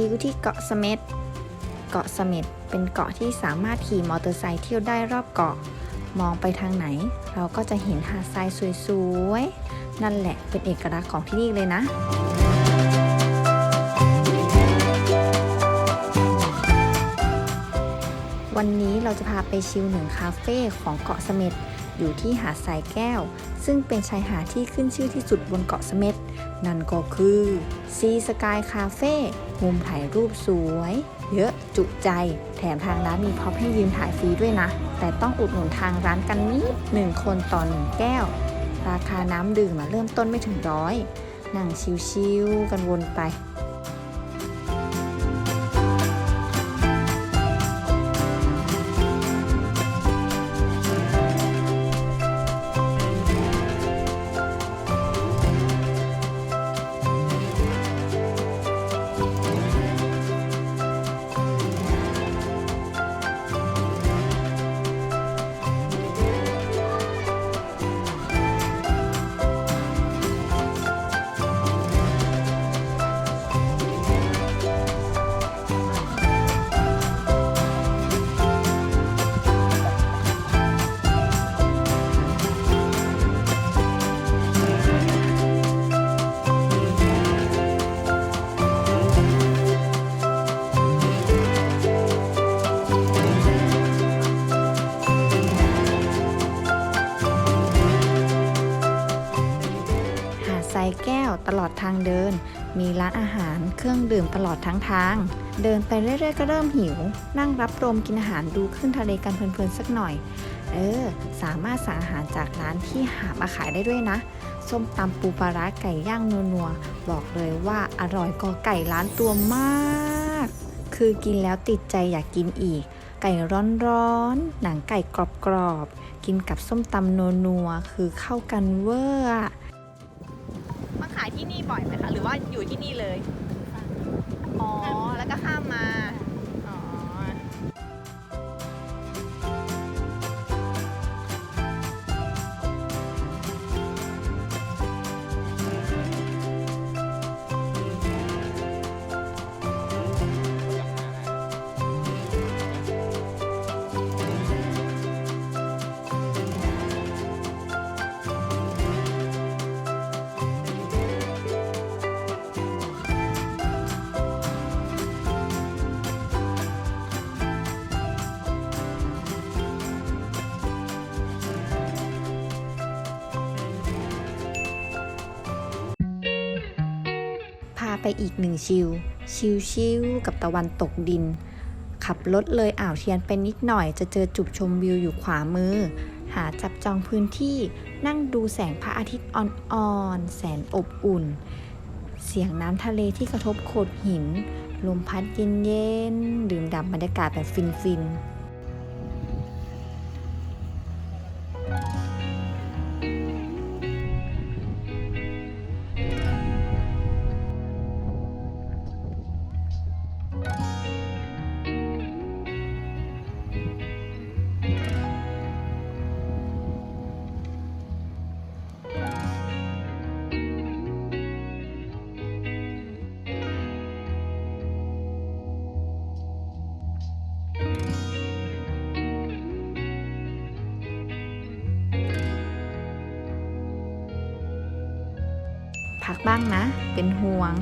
ชิวที่เกาะเสม็ด เกาะเสม็ดเป็นเกาะที่สามารถขี่มอเตอร์ไซค์เที่ยวได้รอบเกาะ มองไปทางไหน เราก็จะเห็นหาดทรายสวยๆ นั่นแหละเป็นเอกลักษณ์ของที่นี่เลยนะวันนี้เราจะพาไปชิลหนึ่งคาเฟ่ของเกาะเสม็ดอยู่ที่หาดทรายแก้ว ซึ่งเป็นชายหาดที่ขึ้นชื่อที่สุดบนเกาะเสม็ดนั่นก็คือซีสกายคาเฟ่ มุมถ่ายรูปสวย เยอะจุใจ แถมทางร้านมีพ็อพให้ยืมถ่ายฟรีด้วยนะ แต่ต้องอุดหนุนทางร้านกันนิดหนึ่งคนต่อหนึ่งแก้ว ราคาน้ำดื่มมาเริ่มต้นไม่ถึงร้อยนั่งชิวๆกันวนไป แก้วตลอดทางเดิน มีร้านอาหารเครื่องดื่มตลอดทั้งทาง เดินไปเรื่อยๆก็เริ่มหิว นั่งรับลมกินอาหารดูขึ้นทะเลกันเพลินๆสักหน่อย เออ สามารถสั่งอาหารจากร้านที่หามาขายได้ด้วยนะ ส้มตำปูปลาร้าไก่ย่างนัวๆ บอกเลยว่าอร่อยกว่าไก่ร้านตัวมาก คือกินแล้วติดใจอยากกินอีกไก่ร้อนๆ หนังไก่กรอบๆ กินกับส้มตำนัวๆ คือเข้ากันเวอร์ บ่อยไหมคะ หรือว่าอยู่ที่นี่เลย อ๋อ แล้วก็ข้ามมา ไปอีกหนึ่งชิลชิลๆกับตะวันตกดิน ขับรถเลยอ่าวเทียนไปนิดหน่อย จะเจอจุดชมวิวอยู่ขวามือ หาจับจองพื้นที่นั่งดูแสงพระอาทิตย์อ่อนๆแสนอบอุ่น เสียงน้ำทะเลที่กระทบโขดหิน ลมพัดเย็นๆดื่มด่ำบรรยากาศแบบฟินๆ พักบ้างนะ เป็นห่วง